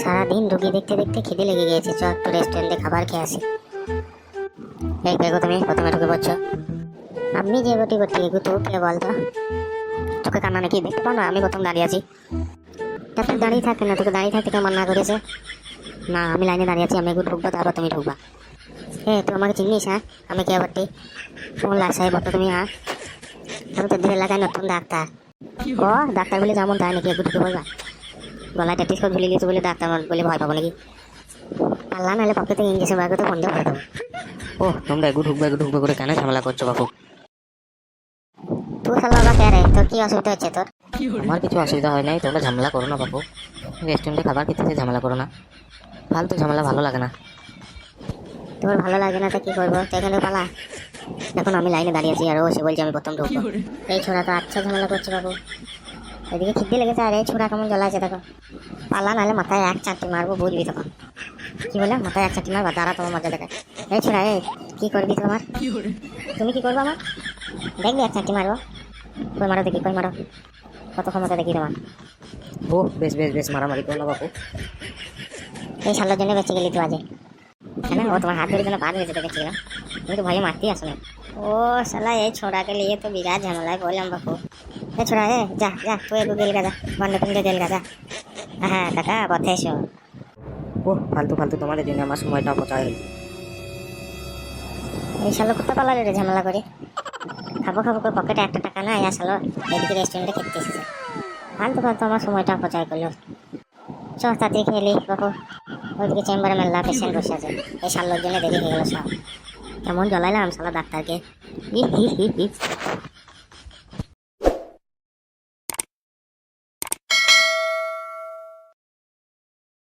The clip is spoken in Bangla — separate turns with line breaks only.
সারাদিন রুগী দেখতে দেখতে খিদে লেগে গিয়েছে। চ একটু রেস্টুরেন্টে খাবার খেয়ে আসি। এই গো তুমি, প্রথমে ঢুকে পড়ছো। আমি যে গতি গতি এগু তো কে বলতো। তোকে কান্না নাকি? দেখতে পাও না, আমি প্রথম দাঁড়িয়ে আছি। তা তুই দাঁড়িয়ে থাকে না, তোকে দাঁড়িয়ে থাকতে কে মান্না করেছে না, আমি লাইনে দাঁড়িয়ে আছি, আমি এগু ঢুকবো, তারপর তুমি ঢুকবা। এ তুই আমাকে চিনিস হ্যাঁ? আমি কে বটি কোন লাশাই বটো, তুমি হ্যাঁ? আমি তোদের এলাকায় নতুন ডাক্তার। ও, ডাক্তার বলে যেমন তাই নাকি একটু ঢুকে বলবা গলায় টেটিস্কোপ ঝুলিয়ে গেছে বলে ডাক্তার বলে ভয় পাবো নাকি? পাল্লা নাহলে পকেট ইঞ্জেকশন বার করতে বন্ধ করে দেবো
ও তোমরা এগু ঢুকবে এগু ঢুকবে করে কেন ঝামেলা করছ বাপু?
তুই শালা বাবা রে? তোর কি অসুবিধা হচ্ছে তোর?
আমার কিছু অসুবিধা হয় নাই তোমরা ঝামেলা করো না বাপু। রেস্টুরেন্টে খাবার খেতেছে ঝামেলা করো না। ফালতু ঝামেলা ভালো লাগে না।
তোর ভালো লাগে না তো কি করব? তো এখানে পালা। এখন আমি লাইনে দাঁড়িয়ে আছি আর ও সে বলছে আমি প্রথম ঢুকবো। এই ছোড়া তো আচ্ছা ঝামেলা করছে বাবু এদিকে খিদে লেগেছে আর এই ছোড়া কেমন জ্বলাচ্ছে দেখো। পালা নাহলে মাথায় এক চারটি মারবো বুঝবি তখন। কি বলে? মাথায় এক চারটি মারবা দাঁড়া তোমার মজা দেখে। এই ছোড়া এই কি করবি তোমার? তুমি কি করব আমার? দেখবি এক চারটি মারবো। কই মারো দেখি কই মারো। কত ক্ষমতা দেখি তোমার।
ও বেশ বেশ বেশ মারামারি করো না বাপু।
এই সালের জন্য বেঁচে গেলি তো আজে কেন? ও তোমার হাত ধরে জন্য ধরে যেতে গেছিল তুমি তো ভয়ে মারতেই আসো না। ও শালা এই ছোড়াকে নিয়ে তো বিরাট ঝামেলায় বললাম বাপু। এ ছোড়া এ যা যা তুই একটু গেল গাজা বন্ধ তুমি গেল গাজা হ্যাঁ কাকা পথে এসো।
ও ফালতু ফালতু তোমাদের জন্য আমার সময়টা অপচয় হয়েছে
এই শালো কোথা পালা রে ঝামেলা করে। খাব খাব করে পকেটে একটা টাকা নাই আর শালো এদিকে রেস্টুরেন্টে খেতে এসেছে। ফালতু ফালতু আমার সময়টা অপচয় করল। চ তাড়াতাড়ি খেলি বাপু। ওইদিকে চেম্বারে মেলা পেশেন্ট বসে আছে। এই শালোর জন্য দেরি হয়ে গেল সব। কেমন জ্বলাইলাম শালা ডাক্তারকে। ই হি হি হি।